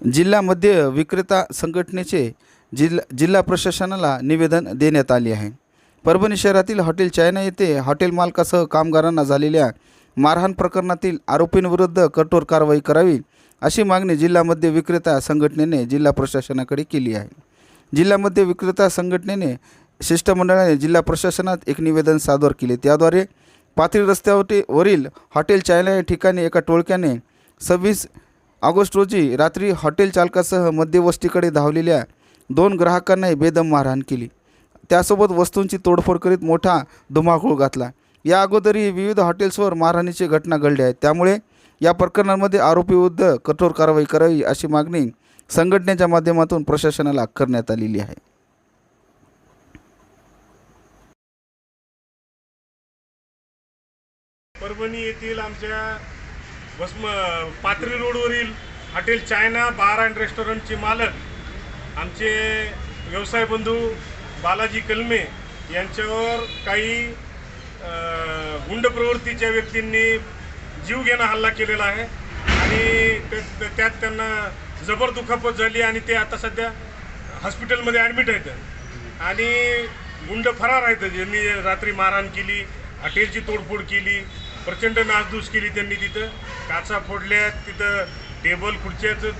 जिल्हा मध्य विक्रेता संघटनेचे जिल्हा जिल्हा प्रशासनाला निवेदन देण्यात आले आहे. परभणी शहरातील हॉटेल चायना येथे हॉटेल मालकासह कामगारांना झालेल्या मारहाण प्रकरणातील आरोपींविरुद्ध कठोर कारवाई करावी अशी मागणी जिल्हा मध्य विक्रेता संघटनेने जिल्हा प्रशासनाकडे केली आहे. जिल्हा मध्य विक्रेता संघटनेने शिष्टमंडळाने जिल्हा प्रशासनात एक निवेदन सादर केले. त्याद्वारे पाथरी रस्त्यावरती वरील हॉटेल चायना या ठिकाणी एका टोळक्याने सव्वीस ऑगस्ट रोजी रात्री हॉटेल चालकासह मध्यवस्तीकडे धावलेल्या दोन ग्राहकांनाही बेदम मारहाण केली. त्यासोबत वस्तूंची तोडफोड करीत मोठा धुमाकूळ घातला. या अगोदरही विविध हॉटेल्सवर मारहाणीची घटना घडली आहे. त्यामुळे या प्रकरणांमध्ये आरोपीविरुद्ध कठोर कारवाई करावी अशी मागणी संघटनेच्या माध्यमातून प्रशासनाला करण्यात आलेली आहे. परभणी येथील आमच्या भस्म पात्री रोडवरील हॉटेल चायना बार अँड रेस्टॉरंटचे मालक आमचे व्यवसाय बंधू बालाजी कलमे यांच्यावर काही गुंड प्रवृत्तीच्या व्यक्तींनी जीव घेणा हल्ला केलेला आहे आणि त्या- त्यात त्यांना जबर दुखापत झाली आणि ते आता सध्या हॉस्पिटलमध्ये ॲडमिट आहेत. आणि गुंड फरार आहेत. ज्यांनी रात्री मारहाण केली हॉटेलची तोडफोड केली प्रचंड नासधूस केली त्यांनी तिथं. काचा फोडल्या तिथं टेबल खुर्च्याचं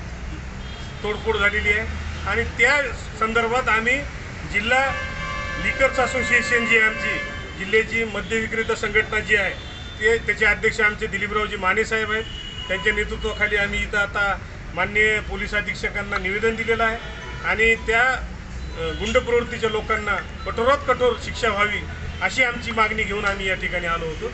तोडफोड झालेली आहे. आणि त्या संदर्भात आम्ही जिल्हा लिकर्स असोसिएशन जी आमची जिल्ह्याची मद्य विक्रेता संघटना जी आहे ते त्याचे अध्यक्ष आमचे दिलीपरावजी माने साहेब आहेत. त्यांच्या नेतृत्वाखाली आम्ही इथं आता माननीय पोलीस अधीक्षकांना निवेदन दिलेलं आहे. आणि त्या गुंड प्रवृत्तीच्या लोकांना कठोरात कठोर शिक्षा व्हावी अशी आमची मागणी घेऊन आम्ही या ठिकाणी आलो होतो.